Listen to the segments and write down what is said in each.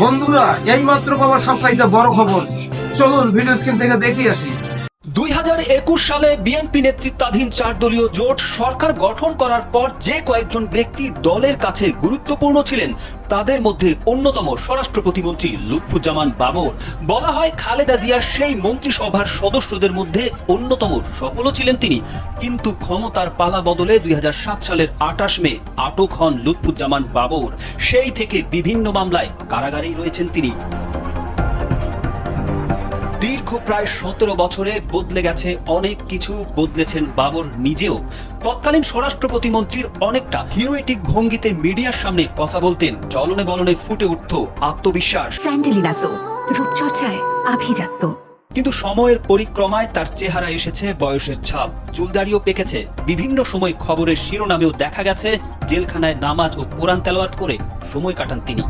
বন্ধুরা এই মাত্র পাওয়া সবচাইতে বড় খবর। চলুন ভিডিও স্ক্রিন থেকে দেখে আসি। দুই হাজার একুশ সালে বিএনপি নেতৃত্বাধীন চার দলীয় জোট সরকার গঠন করার পর যে কয়েকজন ব্যক্তি দলের কাছে গুরুত্বপূর্ণ ছিলেন, তাদের মধ্যে অন্যতম স্বরাষ্ট্র প্রতিমন্ত্রী লুৎফুজ্জামান বাবর বলা হয় খালেদা জিয়ার সেই মন্ত্রিসভার সদস্যদের মধ্যে অন্যতম সফলও ছিলেন তিনি। কিন্তু ক্ষমতার পালা বদলে দুই হাজার সাত সালের আঠাশ মে আটক হন লুৎফুজ্জামান বাবর। সেই থেকে বিভিন্ন মামলায় কারাগারেই রয়েছেন তিনি। প্রায় সতেরো বছরে বদলে গেছে অনেক কিছু বদলেছেন বাবর নিজেও। তৎকালীন স্বরাষ্ট্র প্রতিমন্ত্রীর অনেকটা হিরোয়েটিক ভঙ্গিতে মিডিয়ার সামনে কথা বলতেন চলনে বলনে ফুটে উঠত আত্মবিশ্বাস। রূপচর্চায় আভিজাত্য। কিন্তু সময়ের পরিক্রমায় তার চেহারা এসেছে বয়সের ছাপ। চুলদাড়িও পেকেছে। বিভিন্ন সময় খবরের শিরোনামেও দেখা গেছে জেলখানায় নামাজ ও কোরআন তেলাওয়াত করে সময় কাটান তিনি।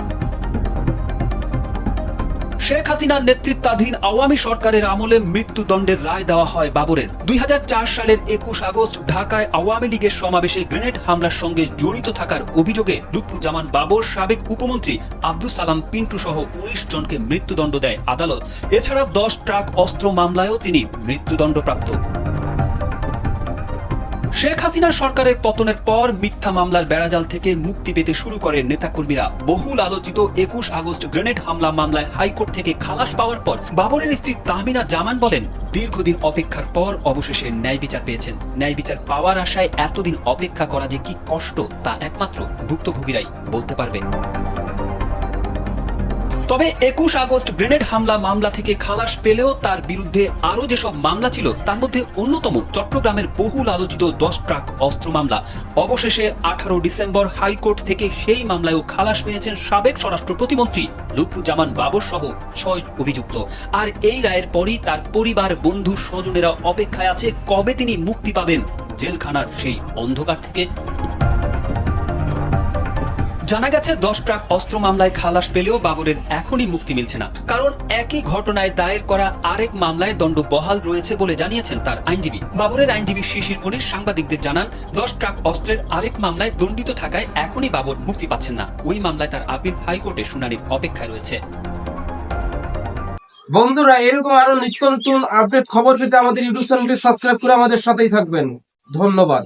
শেখ হাসিনার নেতৃত্বাধীন আওয়ামী সরকারের আমলে মৃত্যুদণ্ডের রায় দেওয়া হয় বাবরের। দুই হাজার চার সালের একুশ আগস্ট ঢাকায় আওয়ামী লীগের সমাবেশে গ্রেনেড হামলার সঙ্গে জড়িত থাকার অভিযোগে লুৎফুজ্জামান বাবর, সাবেক উপমন্ত্রী আব্দুল সালাম পিন্টু সহ উনিশ জনকে মৃত্যুদণ্ড দেয় আদালত। এছাড়া দশ ট্রাক অস্ত্র মামলায়ও তিনি মৃত্যুদণ্ডপ্রাপ্ত। শেখ হাসিনার সরকারের পতনের পর মিথ্যা মামলার বেড়াজাল থেকে মুক্তি পেতে শুরু করেন নেতাকর্মীরা। বহুল আলোচিত একুশ আগস্ট গ্রেনেড হামলা মামলায় হাইকোর্ট থেকে খালাস পাওয়ার পর বাবরের স্ত্রী তাহমিনা জামান বলেন, দীর্ঘদিন অপেক্ষার পর অবশেষে ন্যায় বিচার পেয়েছেন। ন্যায় বিচার পাওয়ার আশায় এতদিন অপেক্ষা করা যে কি কষ্ট তা একমাত্র ভুক্তভোগীরাই বলতে পারবেন। তবে একুশ আগস্ট গ্রেনেড হামলা মামলা থেকে খালাস পেলেও তার বিরুদ্ধে আরও যেসব মামলা ছিল, তার মধ্যে অন্যতম চট্টগ্রামের বহুল আলোচিত দশ ট্রাক অস্ত্র মামলা। অবশেষে আঠারো ডিসেম্বর হাইকোর্ট থেকে সেই মামলায়ও খালাস পেয়েছেন সাবেক স্বরাষ্ট্র প্রতিমন্ত্রী লুৎফুজ্জামান বাবর সহ ছয় অভিযুক্ত। আর এই রায়ের পরই তার পরিবার, বন্ধু, স্বজনেরা অপেক্ষায় আছে কবে তিনি মুক্তি পাবেন জেলখানার সেই অন্ধকার থেকে। জানা গেছে, দশ ট্রাক অস্ত্র মামলায় খালাস পেলেও বাবরের এখনই মুক্তি মিলছে না। কারণ একই ঘটনায় দায়ের করা আরেক মামলায় দণ্ড বহাল রয়েছে বলে জানিয়েছেন তার আইনজীবী। বাবরের আইনজীবী শিশির মনির সাংবাদিকদের জানান, দশ ট্রাক অস্ত্রের আরেক মামলায় দণ্ডিত থাকায় এখনই বাবর মুক্তি পাচ্ছেন না। ওই মামলায় তার আপিল হাইকোর্টে শুনানির অপেক্ষায় রয়েছে। বন্ধুরা, এরকম আরও নিত্য নতুন আপডেট খবর পেতে আমাদের ইউটিউব চ্যানেলটি সাবস্ক্রাইব করে আমাদের সাথেই থাকবেন। ধন্যবাদ।